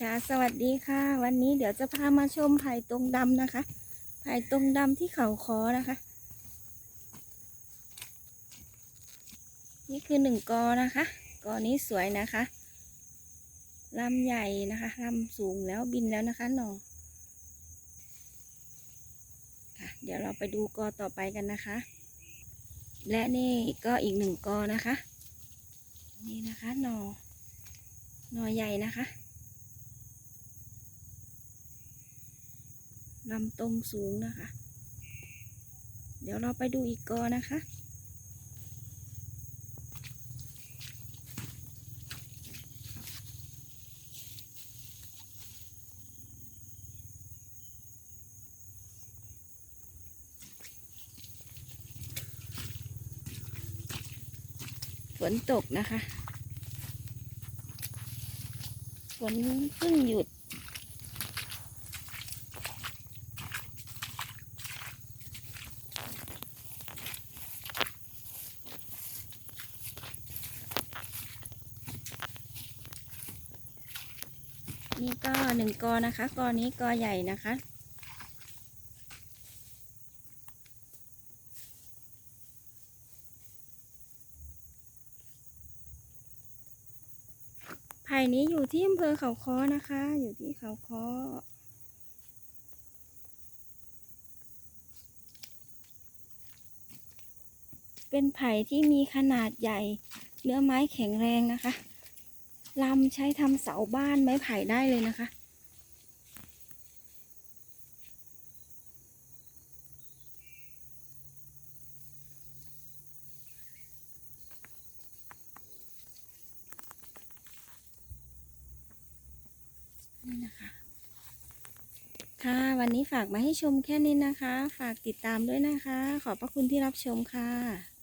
ค่ะสวัสดีค่ะ วันนี้เดี๋ยวจะพามาชมไผ่ตรงดำนะคะ ไผ่ตรงดำที่เขาคอนะคะ นี่คือหนึ่งกอนะคะกอนี้สวยนะคะลำใหญ่นะคะลำสูงแล้วบินแล้วนะคะหนอค่ะ เดี๋ยวเราไปดูกอต่อไปกันนะคะ และนี่ก็อีกหนึ่งกอนะคะ นี่นะคะหนอหนอใหญ่นะคะ ลำตรงสูงนะคะ เดี๋ยวเราไปดูอีกกอนะคะ ฝนตกนะคะ ฝนเพิ่งหยุด นี่ก็หนึ่งกอนะคะกอนี้กอใหญ่นะคะ ไผ่นี้อยู่ที่อำเภอเขาค้อนะคะ อยู่ที่เขาค้อเป็นไผ่ที่มีขนาดใหญ่ เนื้อไม้แข็งแรงนะคะ ลำใช้ทำเสาบ้านไม้ไผ่ได้เลยนะคะ นี่นะคะ ค่ะ วันนี้ฝากมาให้ชมแค่นี้นะคะ ฝากติดตามด้วยนะคะ ขอบพระคุณที่รับชมค่ะ